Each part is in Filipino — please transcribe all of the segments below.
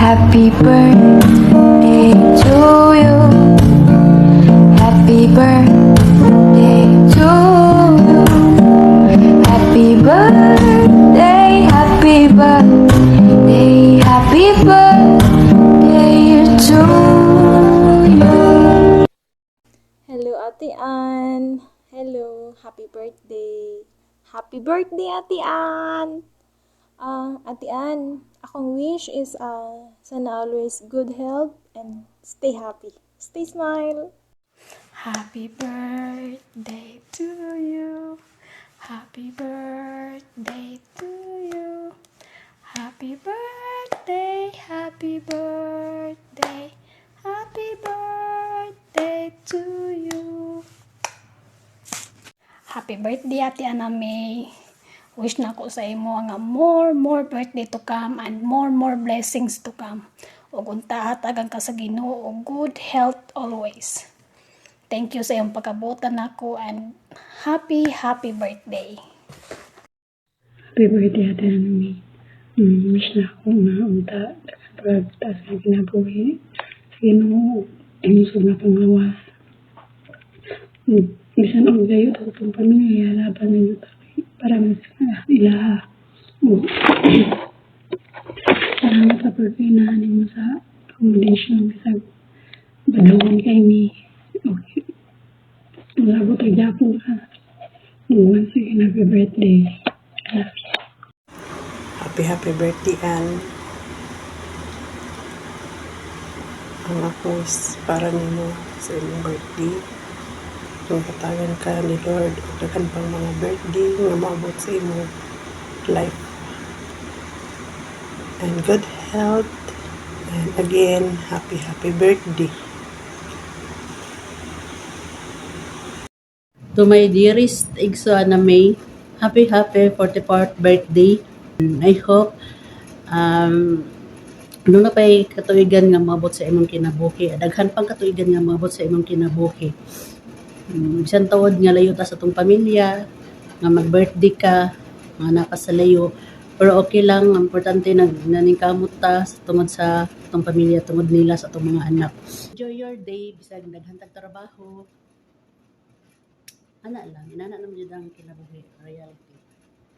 Happy birthday to you. Happy birthday to you. Happy birthday, happy birthday, happy birthday to you. Hello, Ate Ann. Hello, happy birthday. Happy birthday, Ate Ann. Ah, Ate Ann, akong wish is ah sana always good health and stay happy. Stay smile. Happy birthday to you. Happy birthday to you. Happy birthday, happy birthday, happy birthday to you. Happy birthday, Ate Ana May. Wish na ko sa imo nga more, more birthday to come and more, more blessings to come. Ug unta hatagan ka sa Ginoo og good health always. Thank you sa iyong pagkabutan nako and happy, happy birthday. Happy birthday ate Anami. Mm, wish na ako na unta pagtaas ng kinabuhi. Sino imusog na panglawas. Mm, Bisan og gayo sa itong pamilya, laban ng yuta para mas ah, ilaha. Salamat sa pagpinahan mo sa accommodation bisag badlongan kay mi. Okay. Labot ang Japo ka. Once again, happy birthday. You. Happy happy birthday Ann. Ang ako is para nimo sa imong birthday. Kung katagan ka ni Lord o daghan pang mga birthday nga maabot sa imong life. And good health. And again, happy happy birthday. To my dearest Igso na May, happy happy 44th birthday. I hope um, ano na pa'y katuigan nga mabot sa imong kinabuhi. Daghan pang katuigan nga mabot sa imong kinabuhi. Bisan tawad nga layo ta sa tong pamilya, nga mag-birthday ka, nga napasalayo. Pero okay lang, ang importante nag naningkamot ta sa tungod sa tong pamilya, tungod nila sa tong mga anak. Enjoy your day, bisag daghan tag trabaho, ana lang, inana naman yun ang kinabuhi, reality.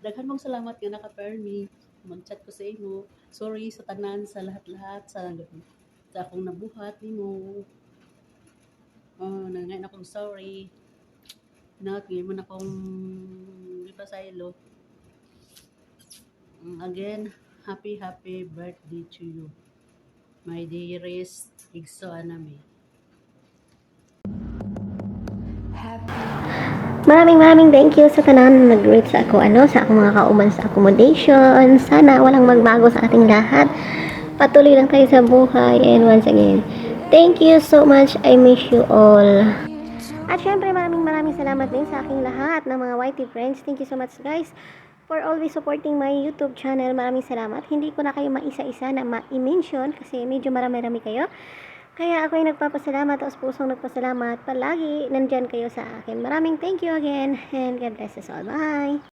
Daghan mong salamat nga naka-permi, mag-chat ko sa imo. Sorry sa tanan, sa lahat-lahat, sa, sa akong nabuhat nimo. Oh, nangayon akong sorry. Not, ngayon mo na akong ipasaylo. Mm, Again, happy, happy birthday to you. My dearest Igso Anami. Maraming maraming thank you sa tanan na nag-greet sa ako ano sa akong mga kauman sa accommodation. Sana walang magbago sa ating lahat. Patuloy lang tayo sa buhay and once again, thank you so much. I miss you all. At syempre maraming maraming salamat din sa aking lahat ng mga YT friends. Thank you so much guys for always supporting my YouTube channel. Maraming salamat. Hindi ko na kayo maisa-isa na ma-mention kasi medyo marami-rami kayo. Kaya ako ay nagpapasalamat, taos pusong nagpasalamat. Palagi nandyan kayo sa akin. Maraming thank you again and God bless us all. Bye!